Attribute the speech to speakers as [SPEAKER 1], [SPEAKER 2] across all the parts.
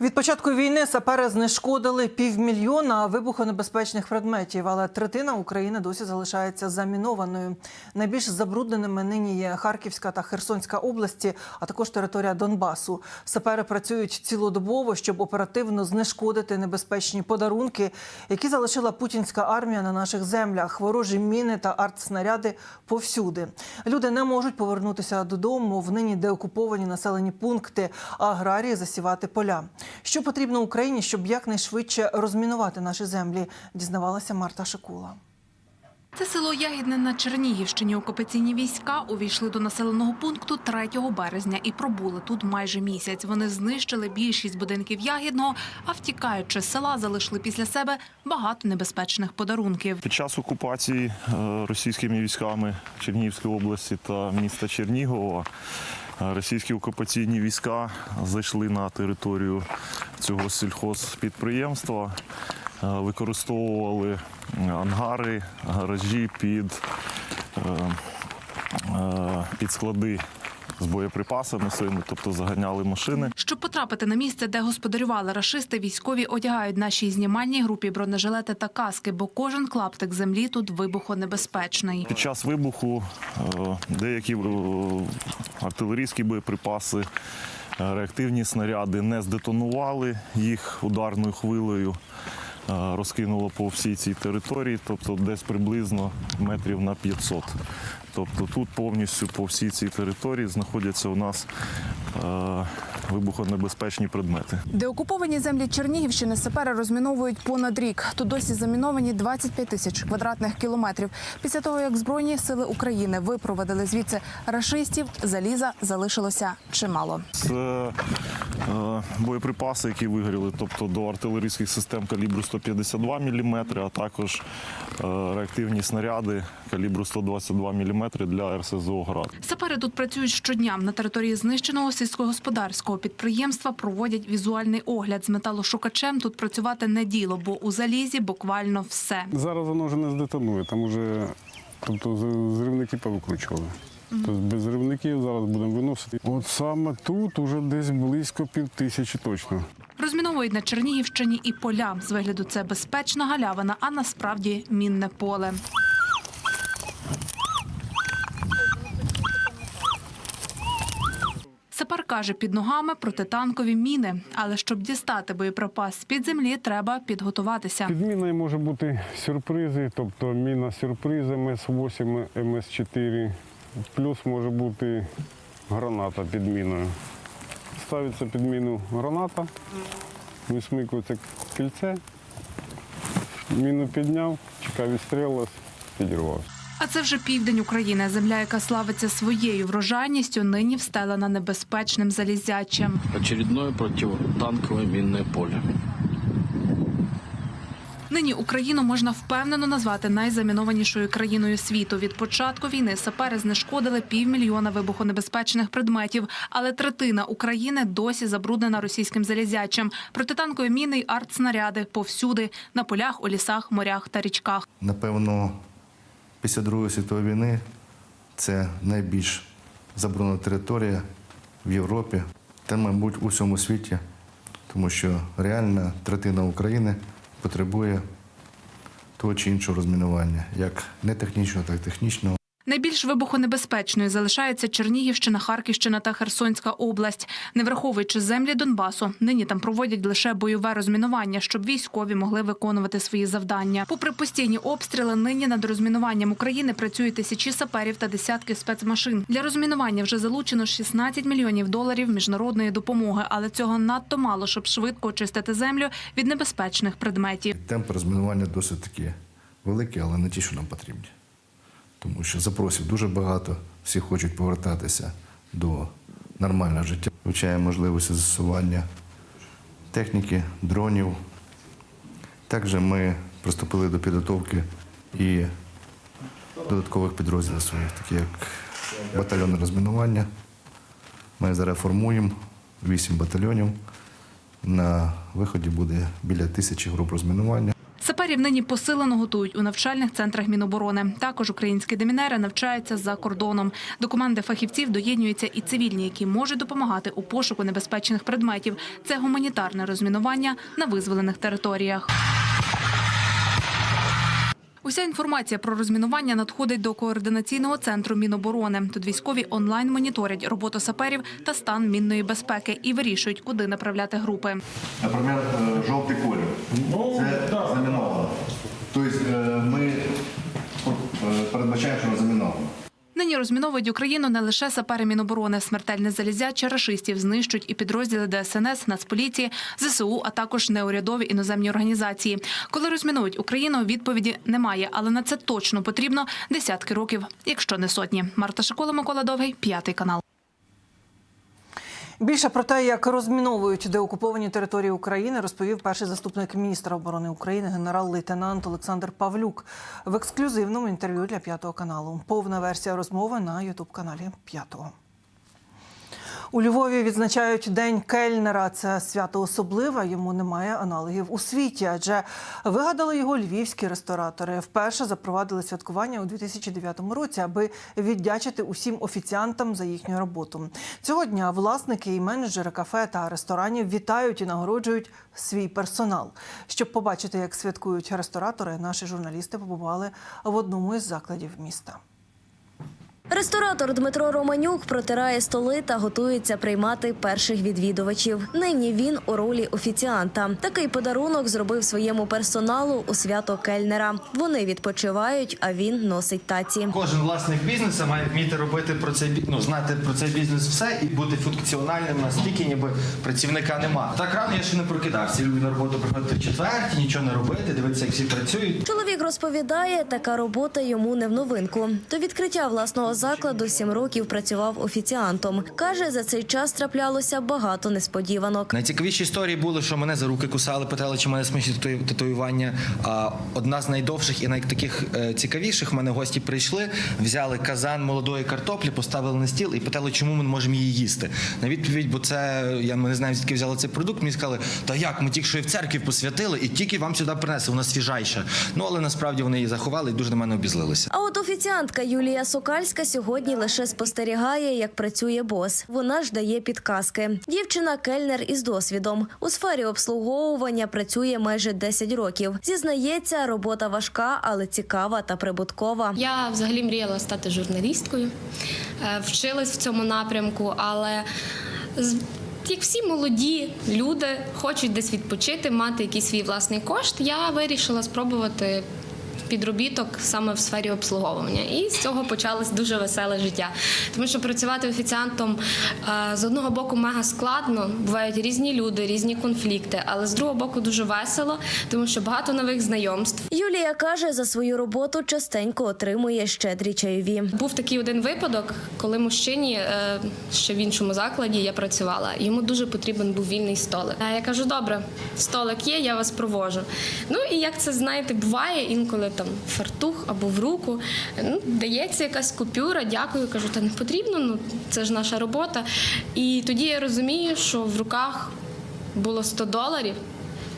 [SPEAKER 1] Від початку війни сапери знешкодили півмільйона вибухонебезпечних предметів, але третина України досі залишається замінованою. Найбільш забрудненими нині є Харківська та Херсонська області, а також територія Донбасу. Сапери працюють цілодобово, щоб оперативно знешкодити небезпечні подарунки, які залишила путінська армія на наших землях. Ворожі міни та артснаряди повсюди. Люди не можуть повернутися додому в нині деокуповані населені пункти, а аграрії засівати поля. Що потрібно Україні, щоб якнайшвидше розмінувати наші землі, дізнавалася Марта Шикула.
[SPEAKER 2] Це село Ягідне на Чернігівщині. Окупаційні війська увійшли до населеного пункту 3 березня і пробули тут майже місяць. Вони знищили більшість будинків Ягідного, а втікаючи з села, залишили після себе багато небезпечних подарунків.
[SPEAKER 3] Під час окупації е, російськими військами Чернігівської області та міста Чернігова е, російські окупаційні війська зайшли на територію цього сільхозпідприємства, використовували ангари, гаражі під, е, е, під склади з боєприпасами своїми, тобто заганяли машини.
[SPEAKER 2] Щоб потрапити на місце, де господарювали рашисти, військові одягають нашій знімальній групі бронежилети та каски, бо кожен клаптик землі тут вибухонебезпечний.
[SPEAKER 3] Під час вибуху е, деякі е, артилерійські боєприпаси, е, реактивні снаряди не здетонували їх ударною хвилею. Е, Розкинуло по всій цій території, тобто десь приблизно метрів на 500. Тобто тут повністю по всій цій території знаходяться у нас е, вибухонебезпечні предмети.
[SPEAKER 4] Деокуповані землі Чернігівщини сапери розміновують понад рік. Тут досі заміновані 25 тисяч квадратних кілометрів. Після того, як Збройні сили України випровадили звідси рашистів, заліза залишилося чимало.
[SPEAKER 3] Це е, боєприпаси, які вигоріли, тобто до артилерійських систем калібру 152 мм, а також е, реактивні снаряди калібру 122 мм для РСЗО «Град».
[SPEAKER 2] Сапери тут працюють щодня. На території знищеного сільськогосподарського підприємства проводять візуальний огляд з металошукачем. Тут працювати не діло, бо у залізі буквально все.
[SPEAKER 5] Зараз воно вже не здетонує, там вже тобто, зривники повикручували. Тобто без зривників зараз будемо виносити. От саме тут уже десь близько пів тисячі точно.
[SPEAKER 2] Розміновують на Чернігівщині і поля. З вигляду це безпечна галявина, а насправді мінне поле. Каже, під ногами протитанкові міни. Але щоб дістати боєприпас з-під землі, треба підготуватися.
[SPEAKER 5] Під міною може бути сюрпризи, тобто міна сюрприз МС-8, МС-4, плюс може бути граната під міною. Ставиться під міну граната, висмикується кільце, міну підняв, чекав відстрілилась, підірвався.
[SPEAKER 2] А це вже південь України. Земля, яка славиться своєю врожайністю, нині встелена небезпечним залізячем.
[SPEAKER 6] Очередное противотанковое минное поле.
[SPEAKER 2] Нині Україну можна впевнено назвати найзамінованішою країною світу. Від початку війни сапери знешкодили півмільйона вибухонебезпечних предметів, але третина України досі забруднена російським залізячем. Протитанкові міни й артснаряди повсюди на полях, у лісах, морях та річках.
[SPEAKER 7] Напевно, після Другої світової війни це найбільш заборонена територія в Європі та, мабуть, у всьому світі, тому що реальна третина України потребує того чи іншого розмінування, як не технічного, так і технічного.
[SPEAKER 2] Найбільш вибухонебезпечною залишається Чернігівщина, Харківщина та Херсонська область. Не враховуючи землі Донбасу, нині там проводять лише бойове розмінування, щоб військові могли виконувати свої завдання. Попри постійні обстріли, нині над розмінуванням України працюють тисячі саперів та десятки спецмашин. Для розмінування вже залучено 16 мільйонів доларів міжнародної допомоги, але цього надто мало, щоб швидко очистити землю від небезпечних предметів.
[SPEAKER 7] Темп розмінування досить таки великий, але не ті, що нам потрібні. Тому що запросів дуже багато, всі хочуть повертатися до нормального життя. Вивчаємо можливості застосування техніки, дронів. Також ми приступили до підготовки і додаткових підрозділів своїх, такі як батальйон розмінування. Ми зараз формуємо вісім батальйонів. На виході буде біля тисячі груп розмінування.
[SPEAKER 2] Саперів нині посилено готують у навчальних центрах Міноборони. Також українські демінери навчаються за кордоном. До команди фахівців доєднуються і цивільні, які можуть допомагати у пошуку небезпечних предметів. Це гуманітарне розмінування на визволених територіях. Уся інформація про розмінування надходить до координаційного центру Міноборони. Тут військові онлайн моніторять роботу саперів та стан мінної безпеки і вирішують, куди направляти групи.
[SPEAKER 7] Наприклад, е, жовтий колір. Це заміновано. Тобто е, ми е, передбачаємо, що заміновано.
[SPEAKER 2] Нині розміновують Україну не лише сапери Міноборони. Смертельне залізяче рашистів знищують і підрозділи ДСНС, Нацполіції, ЗСУ, а також неурядові іноземні організації. Коли розмінують Україну, відповіді немає, але на це точно потрібно десятки років, якщо не сотні. Марта Шикола, Микола Довгий, п'ятий канал.
[SPEAKER 1] Більше про те, як розміновують деокуповані території України, розповів перший заступник міністра оборони України генерал-лейтенант Олександр Павлюк в ексклюзивному інтерв'ю для п'ятого каналу. Повна версія розмови на ютуб каналі п'ятого. У Львові відзначають День Кельнера. Це свято особливе, йому немає аналогів у світі, адже вигадали його львівські ресторатори. Вперше запровадили святкування у 2009 році, аби віддячити усім офіціантам за їхню роботу. Цього дня власники і менеджери кафе та ресторанів вітають і нагороджують свій персонал. Щоб побачити, як святкують ресторатори, наші журналісти побували в одному із закладів міста.
[SPEAKER 8] Ресторатор Дмитро Романюк протирає столи та готується приймати перших відвідувачів. Нині він у ролі офіціанта. Такий подарунок зробив своєму персоналу у свято кельнера. Вони відпочивають, а він носить таці.
[SPEAKER 9] Кожен власник бізнесу має вміти робити про цей ну, знати про цей бізнес все і бути функціональним настільки, ніби працівника нема. Так рано я ще не прокидався. Люблю на роботу приходити в четвертій, нічого не робити, дивитися, як всі працюють.
[SPEAKER 8] Чоловік розповідає, така робота йому не в новинку. До відкриття власного закладу сім років працював офіціантом. Каже, за цей час траплялося багато несподіванок.
[SPEAKER 9] Найцікавіші історії були, що мене за руки кусали, питали, чи мене смішні татуювання. А одна з найдовших і найтаких е, цікавіших в мене гості прийшли, взяли казан молодої картоплі, поставили на стіл і питали, чому ми не можемо її їсти. На відповідь, бо це я не знаю, звідки взяли цей продукт. Мені сказали, та як ми тільки що її в церкві посвятили, і тільки вам сюди принесли, вона свіжайша. Ну але насправді вони її заховали і дуже на мене обізлилися.
[SPEAKER 8] А от офіціантка Юлія Сокальська сьогодні лише спостерігає, як працює бос. Вона ж дає підказки. Дівчина кельнер із досвідом. У сфері обслуговування працює майже 10 років. Зізнається, робота важка, але цікава та прибуткова.
[SPEAKER 10] Я взагалі мріяла стати журналісткою, е, вчилась в цьому напрямку, але як всі молоді люди хочуть десь відпочити, мати якийсь свій власний кошт, я вирішила спробувати. Підробіток саме в сфері обслуговування, і з цього почалось дуже веселе життя. Тому що працювати офіціантом е, з одного боку мега складно, бувають різні люди, різні конфлікти, але з другого боку дуже весело, тому що багато нових знайомств.
[SPEAKER 8] Юлія каже, за свою роботу частенько отримує щедрі чайові.
[SPEAKER 10] Був такий один випадок, коли мужчині е, ще в іншому закладі я працювала. Йому дуже потрібен був вільний столик. Я кажу: добре, столик є, я вас провожу. Ну і як це знаєте, буває інколи там фартух або в руку. Ну, дається якась купюра, дякую. Кажу, та не потрібно, ну це ж наша робота. І тоді я розумію, що в руках було 100 доларів.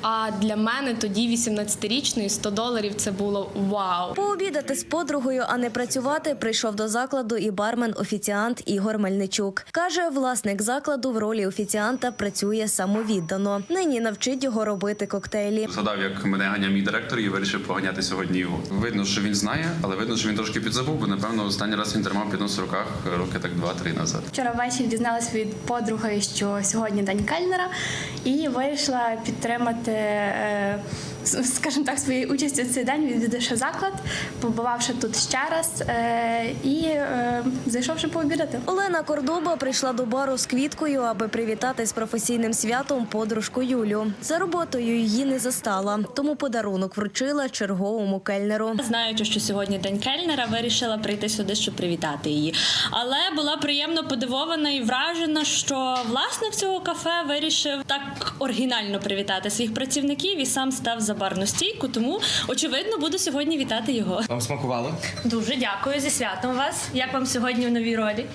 [SPEAKER 10] А для мене тоді, 18-річної, 100 доларів це було вау.
[SPEAKER 8] Пообідати з подругою, а не працювати, прийшов до закладу і бармен-офіціант Ігор Мельничук. Каже, власник закладу в ролі офіціанта працює самовіддано. Нині навчить його робити коктейлі.
[SPEAKER 11] Згадав, як мене ганяв мій директор, і вирішив поганяти сьогодні його. Видно, що він знає, але видно, що він трошки підзабув, бо напевно останній раз він тримав піднос в руках роки так два-три назад.
[SPEAKER 12] Вчора ввечері дізналась від подруги, що сьогодні день кельнера, і вирішила підтримати, е, с- скажімо так, своєю участю в цей день, відвідавши заклад, побувавши тут ще раз е, і е, зайшовши пообідати.
[SPEAKER 8] Олена Кордоба прийшла до бару з квіткою, аби привітати з професійним святом подружку Юлю. За роботою її не застала, тому подарунок вручила черговому кельнеру.
[SPEAKER 13] Знаючи, що сьогодні день кельнера, вирішила прийти сюди, щоб привітати її. Але була приємно подивована і вражена, що власник цього кафе вирішив так оригінально привітати своїх працівників і сам став за барну стійку. Тому очевидно буду сьогодні вітати його.
[SPEAKER 9] Вам смакувало?
[SPEAKER 13] Дуже дякую зі святом вас. Як вам сьогодні в новій ролі?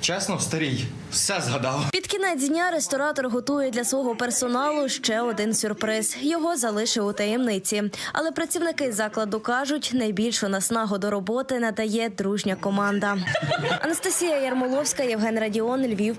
[SPEAKER 9] чесно, старій, все згадав.
[SPEAKER 8] Під кінець дня ресторатор готує для свого персоналу ще один сюрприз. Його залишив у таємниці. Але працівники закладу кажуть, найбільшу наснагу до роботи надає дружня команда. Анастасія Ярмоловська, Євген Радіон, Львів.